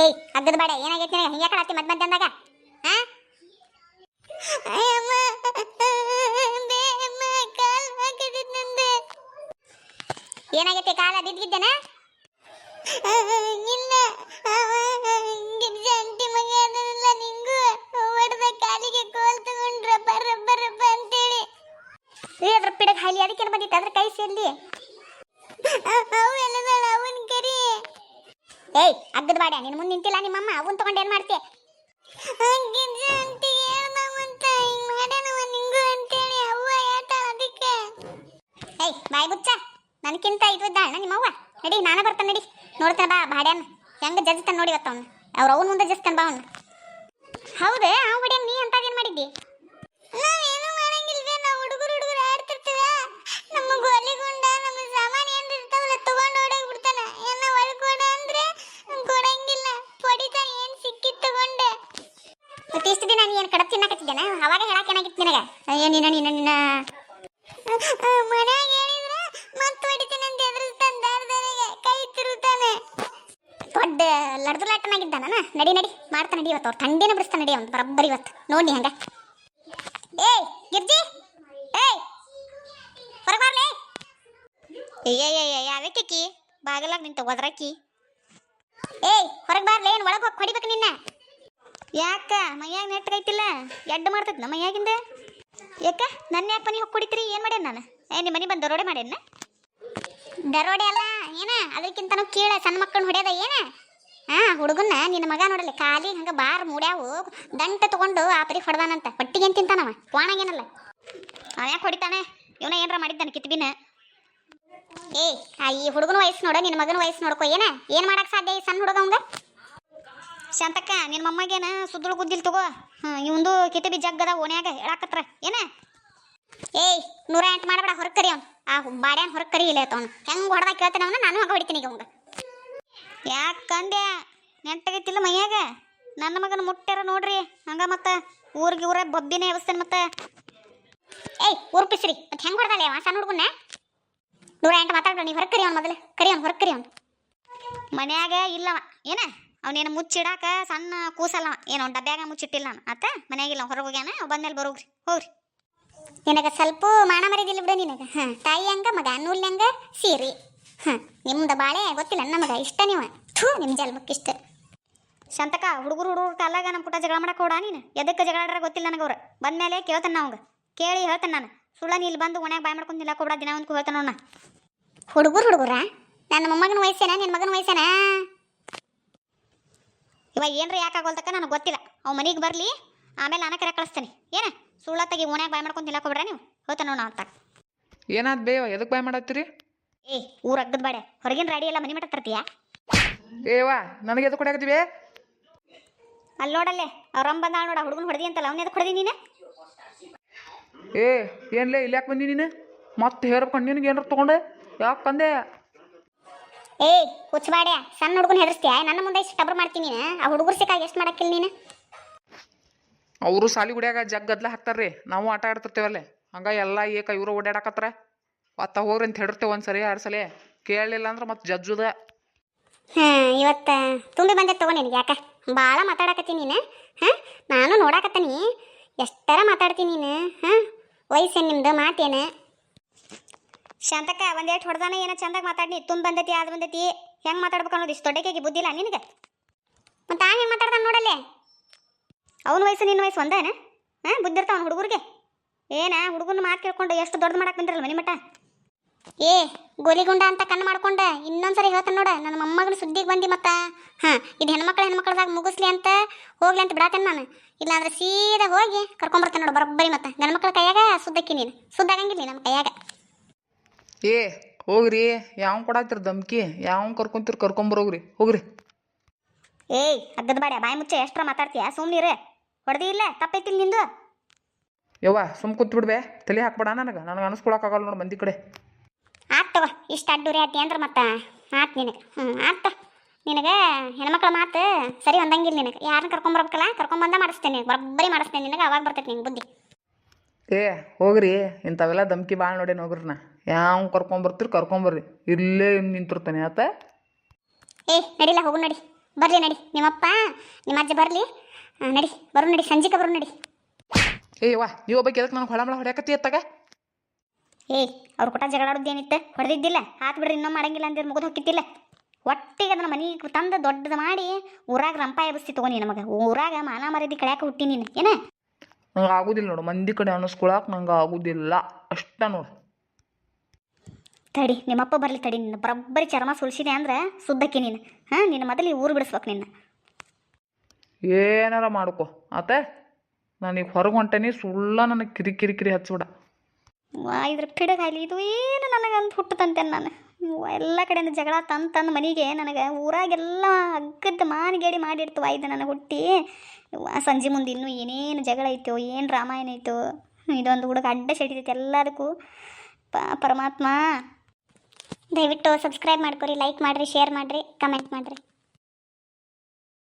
ಏಯ್ ಅಗ್ಗದ ಬೇಡ ಏನಾಗೈತಿ ಹಿಂಗೆ ಕಡತಿ ಮದ್ ಮದ್ ಅಂದಾಗ? ಏನಾಗೈತಿ ಕಾಲ? ಬಿದ್ದಿದ್ದೇನ? ಇಲ್ಲ ಮಗ ಅದನ್ನೆಲ್ಲ ನಿಂಗು. ಹೊಡೆದ ಕಾಲಿಗೆ ಕೋಲ್ ತಗೊಂಡ್ರ ಬರ್ರ ಅಂತೇಳಿ. ಅದ್ರ ಪಿಡಕ್ ಹಾಲಿ ಅದಕ್ಕೆ ಬಂದಿತ್ತು? ಅದ್ರ ಕೈ ಸೇರ್ಲಿ ಏಯ್ ಅಗ್ಗದ ಬಾಡ ನಿನ್ ಮುಂದೆ ನಿಂತಿಲ್ಲ ನಿಮ್ಮಮ್ಮ ಅವನ್ ತಗೊಂಡು ಏನ್ ಅದಕ್ಕೆ. ಏಯ್ ಬಾಯ್ ಬುಚ್ಚ ನನ್ಕಿಂತ ಇದು ಇದ್ದಾಳ ನಿಮ್ಮವ್ವ? ನಡಿ ನಾನ ಬರ್ತಾನೆ ನಡಿ. ನೋಡ್ತಾನೆ ಬಾ ಬಾಡ್ಯಾನ. ಹೆಂಗ ಜಜ್ತಾನೆ ನೋಡಿ ಇವತ್ತು ಅವ್ನು. ಅವ್ರ ಅವನ ಮುಂದೆ ಜಜ್ತಾನೆ ಬಾ ಅವ್ನು. ಹೌದು ಅವ್ ಬಡಿಯಂಗ್ ನೀ ಅಂತದೇನ್ ಮಾಡಿದ್ದಿ? ಮತ್ತೆ ಇಷ್ಟು ದಿನ ನೀನು ಕಡಪ್ ತಿನ್ನಕತ್ತಿದ್ದೇನ ಅವಾಗ ಹೇಳಕ್ ಏನಾಗಿತ್ತು ನಿನಗೆ? ಅಯ್ಯೋ ನಿನ್ನ ನಿನ್ನ ನಿನ್ನ ಮನ್ಯಾಗ ಹೇಳಿದ್ರೆ ಮತ್ತೆ ಹೊಡಿತೀನಿ ಅಂತ ಎದುರಿಸ್ತಾನೆ ದಾರದಾರಿಗೆ ಕೈ ತಿರುತ್ತಾನೆ ದೊಡ್ಡ ಲಡ್ದುಲಾಟನಾಗಿದ್ದಾನ ನಡಿ ನಡಿ. ಮಾಡ್ತಾ ನಡಿ ಇವತ್ತು. ಅವ್ರು ಥಂಡಿನ ಬಿಡಿಸ್ತಾ ನಡಿ ಅವ್ನು. ಬರಬ್ಬರಿ ಇವತ್ತು. ನೋಡಿ ಹಂಗ. ಏಯ್, ಗಿರ್ಜಿ! ಏಯ್ ಹೊರಬಾರ್ಲೆ ಏಯ್ ಯಾವಕ್ಕೆ ಬಾಗಲಾಗ ನಿಂತ ಒದ್ರಕ್ಕಿ ಏಯ್, ಹೊರಗೆ ಬಾರ್ಲೆ. ಏನು ಒಳಗೆ ಹೋಗಿ ಹೊಡಿಬೇಕು ನಿನ್ನ? ಯಾಕ? ಮೈಯಾಗ ನೆಟ್ಟಗೈತಿಲ್ಲ ಎಡ್ಡು ಮಾಡ್ತೈತಿ ನಮ್ಮ ಮೈಯಾಗಿಂದ? ಯಾಕ? ನನ್ನ ಯಾಕೆ ಮನೆ ಹೋಗಿ ಕುಡಿತೀರಿ ಏನು ಮಾಡ್ಯಾನ ನಾನು? ಏ ನಿಮ್ಮ ಮನೆ ಬಂದು ದರೋಡೆ ಮಾಡ್ಯಾನ ದರೋಡೆ ಅಲ್ಲ, ಏನ? ಅದಕ್ಕಿಂತನೂ ಕೀಳ ಸಣ್ಣ ಮಕ್ಕಳನ್ನ ಹೊಡ್ಯದ ಏನ? ಹಾ ಹುಡುಗನ್ನ ನಿನ್ನ ಮಗ ನೋಡಲಿ ಖಾಲಿ ಹಂಗ ಬಾರ್ ಮೂಡ್ಯಾವು, ದಂಟ ತಗೊಂಡು ಆ ಪರಿ ಹೊಡೆದಾನಂತ. ಹೊಟ್ಟಿಗೆ ತಿಂತಾನವ? ಕ್ವಾಣಗೇನಲ್ಲ ಅವ ಯಾಕೆ ಹೊಡಿತಾನೆ? ಇವನ ಏನಾರ ಮಾಡಿದ್ದಾನೆ ಕಿತ್ಬಿನ? ಏ ಆ ಈ ಹುಡುಗನ ವಯಸ್ಸು ನೋಡು, ನಿನ್ನ ಮಗನ ವಯಸ್ಸು ನೋಡ್ಕೋ, ಏನ? ಏನು ಮಾಡಕ್ಕೆ ಸಾಧ್ಯ ಈ ಸಣ್ಣ ಹುಡುಗ ಅವಂಗ? ಶಾಂತಕ್ಕ ನಿನ್ನ ಮಮ್ಮಗೇನ ಸುದ್ದುಳು ಗುದ್ದಿಲ್ ತಗೋ. ಹಾಂ, ಇವಂದು ಕಿತಬಿ ಜಗ್ಗದ ಓಣ್ಯಾಗ ಹೇಳಾಕತ್ರ. ಏನ? ಏಯ್, ನೂರ ಎಂಟು ಮಾಡಬೇಡ ಹೊರಕರಿ ಕರಿ ಅವ್ನು. ಆ ಬಾಡ್ಯಾನ ಹೊರಕರಿ ಕರಿ ಇಲ್ಲ ಅವ್ನು. ಹೆಂಗೆ ಹೊಡೆದಾಗ ಕೇಳ್ತಾನೆ ಅವನು? ನಾನು ಮಗ ಹೊಡಿತೀನಿ ಈಗ ಅವಂಗ. ಯಾಕಂದೆ ನೆಂಟಗೈತಿಲ್ಲ ಮೈಯಾಗ? ನನ್ನ ಮಗನ ಮುಟ್ಟ್ಯಾರ ನೋಡ್ರಿ. ಹಂಗ ಮತ್ತೆ? ಊರಿಗೆ ಊರ ಬಬ್ಬಿನೇ ವ್ಯವಸ್ಥೆ ಮತ್ತೆ? ಏಯ್, ಊರು ಪಿಸ್ರಿ. ಮತ್ತೆ ಹೆಂಗೆ ಹೊಡೆದಲ್ಲ ಯಾವ ಸಣ್ಣ ಹುಡುಗನ್ನ? ನೂರ ಎಂಟು ಮಾತಾಡ್ಬೇಡ ನೀವು ಹೊರಕರಿ ಕರಿ ಅವ್ನು ಮೊದಲು. ಕರಿ ಅವ್ನು, ಹೊರಕರಿ ಕರಿ ಅವ್ನು. ಮನ್ಯಾಗ ಇಲ್ಲವ. ಏನ? ಅವನೇನು ಮುಚ್ಚಿಡಾಕ ಸಣ್ಣ ಕೂಸಲ್ಲ ಏನೋ ಡಬ್ಯಾಗ ಮುಚ್ಚಿಟ್ಟಿಲ್ಲ ನಾನು ಆತ, ಮನ್ಯಾಗಿಲ್ಲ ಹೊರಗೆ ಹೋಗ್ಯಾನ? ಬಂದ್ಮೇಲೆ ಬರೋಗ್ರಿ. ಹೋಗ್ರಿ. ನಿನಗೆ ಸ್ವಲ್ಪ ಮಾನ ಮರಿದಿಲ್ಲ ಬಿಡು ನಿನಗೆ. ಹಾಂ, ತಾಯಿ ಹಂಗ, ಮಗ ಅನ್ನೂಲ್ಯಂಗ ಸೀರಿ. ಹಾಂ, ನಿಮ್ದು ಬಾಳೆ ಗೊತ್ತಿಲ್ಲ ನಮಗೆ ಇಷ್ಟ ನೀವು. ಥೂ ನಿಮ್ಮ ಜನ್ಮಕ್ಕೆ ಇಷ್ಟ ಶಾಂತಕ ಹುಡುಗರು ಹುಡುಗರು ಕಾಲಾಗ ನಮ್ಮ ಪುಟ ಜಗಳ ಮಾಡಕ್ಕೆ ಹೋಡ ನೀನು. ಎದಕ್ಕೆ ಜಗಳ ಗೊತ್ತಿಲ್ಲ ನನಗೆ ಅವ್ರು. ಬಂದ್ಮೇಲೆ ಕೇಳ್ತಾನೆ ಅವಂಗ. ಕೇಳಿ ಹೇಳ್ತಾನೆ ನಾನು. ಸುಳ್ಳ ನೀ ಇಲ್ಲಿ ಬಂದು ಒಣಗೆ ಬಾಯ್ ಮಾಡ್ಕೊಂಡು ನಿಲ್ಲಕ್ಕೆ ಹೋಗ್ಬಿಡ, ದಿನ ಒಂದು ಹೇಳ್ತಾನ ಹುಡುಗರು ಹುಡುಗರ? ನನ್ನ ಮೊಮ್ಮಗನ ವಯಸ್ಸೇನಾ? ನಿನ್ನ ಮಗನ ವಯಸ್ಸೇನ? ಇವಾಗ ಏನ್ರ ಯಾಕಾಗೋಲ್ತಕ್ಕ ನನಗೆ ಗೊತ್ತಿಲ್ಲ. ಅವ್ ಮನೆಗೆ ಬರಲಿ ಆಮೇಲೆ ನಾನು ಕರೆ ಕಳಿಸ್ತೇನೆ. ಏನ? ಸುಳ್ಳತ್ತಾಗಿ ತೆಗಿ ಓಣ್ಯಾಗ ಬಾಯ್ ಮಾಡ್ಕೊಂಡು ತಿನ್ನಕ್ಕೆ ಹೋಗ್ಬಿಡ್ರ ನೀವು? ಹೋಗ್ತಾನ ನೋಣ ಅಂತ. ಏನಾದ್ ಬೇವ ಎದಕ್ಕೆ ಬಾಯ್ ಮಾಡತ್ತೀರಿ? ಏ ಊರ ಅಗ್ಗದ ಬಾಡೆ. ಹೊರಗಿನ ರಾಡಿ ಎಲ್ಲ ಮನೆ ಮಟ್ಟ ತರ್ತೀಯಾ ಏವಾ ನನಗೆ ಎದಕ್ಕೆ ಕೊಡಾಕತ್ತೀವಿ ಅಲ್ಲಿ ನೋಡಲ್ಲೇ ಅವ್ರಮ್ಮ ಬಂದಾಳ ನೋಡ ಹುಡುಗನ ಹೊಡೆದಿ ಅಂತಲ್ಲ ಅವ್ನ ಎದಕ್ಕೆ ಹೊಡೆದಿ ನೀನು? ಏ ಏನ್ಲೇ ಇಲ್ಲಿ ಯಾಕೆ ಬಂದಿ ನೀನು? ಮತ್ತೆ ಹೇರ್ಕೊಂಡು ನಿನಗೆ ಏನಾರು ತಗೊಂಡೆ? ಯಾಕೆ ಬಂದೆ ಏ ಹುಚ್ಚಬಾಡ್ಯ ಸಣ್ಣ ಹುಡುಗನ ಹೆದರ್ಸ್ತೀಯ? ನನ್ನ ಮುಂದೆ ಇಷ್ಟು ಟಬ್ರು ಮಾಡ್ತೀನಿ ನೀನು. ಆ ಹುಡುಗರು ಸಿಕ್ಕಾಗ ಎಷ್ಟು ಮಾಡಕ್ಕಿಲ್ಲ ನೀನು? ಅವರು ಸಾಲಿ ಗುಡಿಯಾಗ ಜಗ್ ಗದ್ಲ ಹಾಕ್ತಾರ್ರಿ. ನಾವು ಆಟ ಆಡ್ತಿರ್ತೇವಲ್ಲ. ಹಂಗ ಎಲ್ಲ ಏಕ ಇವರು ಓಡಾಡಕತ್ರ ಅತ್ತ ಹೋಗ್ರಿ ಅಂತ ಹೇಳಿರ್ತೇವೆ ಒಂದ್ಸರಿ ಎರಡು ಸಲ. ಕೇಳಲಿಲ್ಲ ಅಂದ್ರೆ ಮತ್ತೆ ಜಜ್ಜುದ. ಹಾಂ ಇವತ್ತು ತುಂಬಿ ಬಂದೆ ತಗೋ ನಿನಗೆ ಯಾಕ? ಭಾಳ ಮಾತಾಡಕತ್ತೀನಿ ನೀನು ಹಾಂ? ನಾನು ನೋಡಾಕತ್ತೀನಿ. ಎಷ್ಟರ ಮಾತಾಡ್ತೀನಿ ನೀನು ಹಾಂ? ವಯಸ್ಸೇನು ನಿಮ್ದು ಮಾತೇನು? ಶಾಂತಕ್ಕ ಒಂದೇಟ್ ಹೊಡೆದಾನ ಏನೋ ಚಂದಾಗ ಮಾತಾಡ್ನಿ. ತುಂಬ ಬಂದೈತಿ ಅದು ಬಂದೈತಿ. ಹೆಂಗೆ ಮಾತಾಡ್ಬೇಕು ಅನ್ನೋದು ಇಷ್ಟು ದೊಡ್ಡಕ್ಕೆ ಬುದ್ಧಿಲ್ಲ ನಿನಗೆ? ಮತ್ತೆ ಆ ಹೆಂಗೆ ಮಾತಾಡ್ತಾನೆ ನೋಡಲ್ಲೇ? ಅವನ ವಯಸ್ಸು ನಿನ್ನ ವಯಸ್ಸು ಒಂದೇನ? ಹಾಂ ಬುದ್ಧಿರ್ತಾವ ಹುಡುಗರಿಗೆ? ಏನ ಹುಡುಗನ ಮಾತು ಕೇಳ್ಕೊಂಡು ಎಷ್ಟು ದೊಡ್ಡದು ಮಾಡಕ್ಕೆ ಬಂದಿರಲ್ಲ ಮನೆ ಮಠ? ಏ, ಗೋಲಿಗುಂಡ ಅಂತ ಕಣ್ಣು ಮಾಡ್ಕೊಂಡ ಇನ್ನೊಂದ್ಸರಿ ಹೇಳ್ತಾನೆ ನೋಡ ನನ್ನ ಮೊಮ್ಮಗನ ಸುದ್ದಿಗೆ ಬಂದಿ ಮತ್ತ? ಹಾಂ, ಇದು ಹೆಣ್ಮಕ್ಳು ಹೆಣ್ಮಕ್ಳದಾಗ ಮುಗಿಸ್ಲಿ ಅಂತ ಹೋಗ್ಲಿ ಅಂತ ಬಿಡಾತೇನೆ ನಾನು. ಇಲ್ಲಾಂದ್ರೆ ಸೀದಾ ಹೋಗಿ ಕರ್ಕೊಂಬರ್ತೇನೆ ನೋಡು ಬರೋಬ್ಬರಿ ಮತ್ತೆ. ಗಂಡ್ಮಕ್ಳ ಕೈಯಾಗ ಸುದ್ದಕ್ಕಿ ನೀನು. ಸುದ್ದಾಗಂಗಿಲ್ಲ ನಮ್ಮ ಕೈಯಾಗ. ಏ ಹೋಗ್ರಿ. ಯಾವ ಕೊಡಾತಿರ್ ಧಮ್ಕಿ? ಯಾವ ಕರ್ಕೊಂತೀರಿ ಕರ್ಕೊಂಬರೋಗ್ರಿ ಹೋಗ್ರಿ. ಏಯ್ ಅಗ್ಗದ ಬಾಡ ಬಾಯಿ ಮುಚ್ಚೆ ಎಷ್ಟ್ರ ಮಾತಾಡ್ತೀಯ? ಸುಮ್ಮನಿರೆ ಹೊಡೆದಿ ಇಲ್ಲ ತಪ್ಪೈತಿಲ್ಲ ನಿಂದು. ಯವ್ವ ಸುಮ್ ಕೂತ್ ಬಿಡ್ಬೆ. ತಲೆ ಹಾಕ್ಬೇಡ ನನಗೆ. ನನಗೆ ಅನಿಸ್ಕೊಳಕ್ಕಾಗಲ್ಲ ನೋಡಿ ಮಂದಿ ಕಡೆ. ಆತ್ ತಗೋ ಇಷ್ಟು ಅಡ್ಡೂರಿ ಆತಿ ಅಂದ್ರೆ ಮತ್ತೆ ಆತ್ ನಿನಗೆ. ಹ್ಞೂ ಆತ ನಿನಗೆ ಹೆಣ್ಮಕ್ಳ ಮಾತು ಸರಿ ಹೊಂದಂಗಿಲ್ಲ ನಿನಗೆ. ಯಾರನ್ನ ಕರ್ಕೊಂಬರ್ಬೇಕಲ್ಲ ಕರ್ಕೊಂಬಂದ ಮಾಡಿಸ್ತೇನೆ ಬರೋಬ್ಬರಿ ಮಾಡಿಸ್ತೇನೆ ನಿನಗೆ. ಅವಾಗ ಬರ್ತೈತಿ ನಿಂಗೆ ಬುದ್ಧಿ. ಏ ಹೋಗ್ರಿ. ಇಂಥವೆಲ್ಲ ಧಮ್ಕಿ ಭಾಳ ನೋಡೇನು ಹೋಗ್ರಿ ನಾ. ಯಾವ ಕರ್ಕೊಂಬರ್ತೀರಿ ಕರ್ಕೊಂಬರ್ರಿ ಇಲ್ಲೇ ನಿಂತಿರ್ತಾನೆ ಆತ? ಏ ನಡಿಲ್ಲ ಹೋಗು ನಡಿ. ಬರ್ಲಿ ನಡಿ. ನಿಮ್ಮಪ್ಪ ನಿಮ್ಮ ಅಜ್ಜ ಬರ್ಲಿ. ಆ, ನಡಿ. ಬರು ನಡಿ. ಸಂಜಿಕ ಬರು ನಡಿ. ಏ ವಾ ನೀವು ಒಬ್ಬ ಎದಕ್ಕೆ ನನಗೆ ಹೊಳಮಳ ಹೊಡ್ಯಾಕತ್ತಿ ಅತ್ತಾಗ? ಏ ಅವ್ರ ಕೊಟ್ಟ ಜಗಳಾಡೋದೇನಿತ್ತು ಹೊಡೆದಿದ್ದಿಲ್ಲ. ಹಾತ್ ಬಿಡ್ರಿ ಇನ್ನೂ ಮಾಡಂಗಿಲ್ಲ ಅಂದ್ರೆ ಮುಗಿದು ಹೊಕ್ಕಿತ್ತಿಲ್ಲ ಒಟ್ಟಿಗೆ ಅದನ್ನ ಮನೆಗೆ ತಂದು ದೊಡ್ಡದು ಮಾಡಿ ಊರಾಗ ರಂಪ ಎಬ್ಸಿ ತಗೋ ನೀ ನಮಗೆ. ಊರಾಗ ಮಾನ ಮರ್ಯಾದೆ ಕಳ್ಯಾಕ ಹುಟ್ಟಿ ನೀನು. ಏನ? ನಂಗೆ ಆಗೋದಿಲ್ಲ ನೋಡು. ಮಂದಿ ಕಡೆ ಅನ್ನಿಸ್ಕೊಳಕ್ಕೆ ನಂಗೆ ಆಗೋದಿಲ್ಲ. ಅಷ್ಟ ನೋಡು. ತಡಿ ನಿಮ್ಮಪ್ಪ ಬರಲಿ ತಡಿ. ನಿನ್ನ ಬರೋಬ್ಬರಿ ಚರ್ಮ ಸುಲ್ಸಿದೆ ಅಂದ್ರೆ ಸುದ್ದಕ್ಕೆ ನೀನು. ಹಾಂ ನಿನ್ನ ಮೊದಲು ಈ ಊರು ಬಿಡಿಸ್ಬೇಕು ನಿನ್ನ. ಏನಾರ ಮಾಡ್ಕೊ. ಆತ ನಾನೀಗ ಹೊರಗೆ ಹೊಂಟೇನಿ. ಸುಳ್ಳ ನನಗೆ ಕಿರಿ ಕಿರಿ ಕಿರಿ ಹಚ್ಚಿಬಿಡ ವಾ ಇದ್ರ ಪಿಡಗಾಯ್ಲಿ. ಇದು ಏನು ನನಗೆ ಅಂತ ಹುಟ್ಟತಂತೆ ನಾನು. ಎಲ್ಲ ಕಡೆಯಿಂದ ಜಗಳ ತಂದು ತಂದು ಮನೆಗೆ ನನಗೆ ಊರಾಗೆಲ್ಲ ಅಗ್ಗದ ಮಾನಿಗೇಡಿ ಮಾಡಿರ್ತವ ಇದು ನನಗೆ ಹುಟ್ಟಿ ಸಂಜೆ ಮುಂದೆ ಇನ್ನೂ ಏನೇನು ಜಗಳ ಐತೋ, ಏನು ರಾಮಾಯಣ ಐತೋ, ಇದೊಂದು ಹುಡುಗ ಅಡ್ಡ ಸೆಡಿತೈತೆ ಎಲ್ಲದಕ್ಕೂ. ಪ, ಪರಮಾತ್ಮ. ದಯವಿಟ್ಟು ಸಬ್ಸ್ಕ್ರೈಬ್ ಮಾಡ್ಕೊರಿ ಲೈಕ್ ಮಾಡಿರಿ ಶೇರ್ ಮಾಡಿರಿ ಕಮೆಂಟ್ ಮಾಡಿರಿ.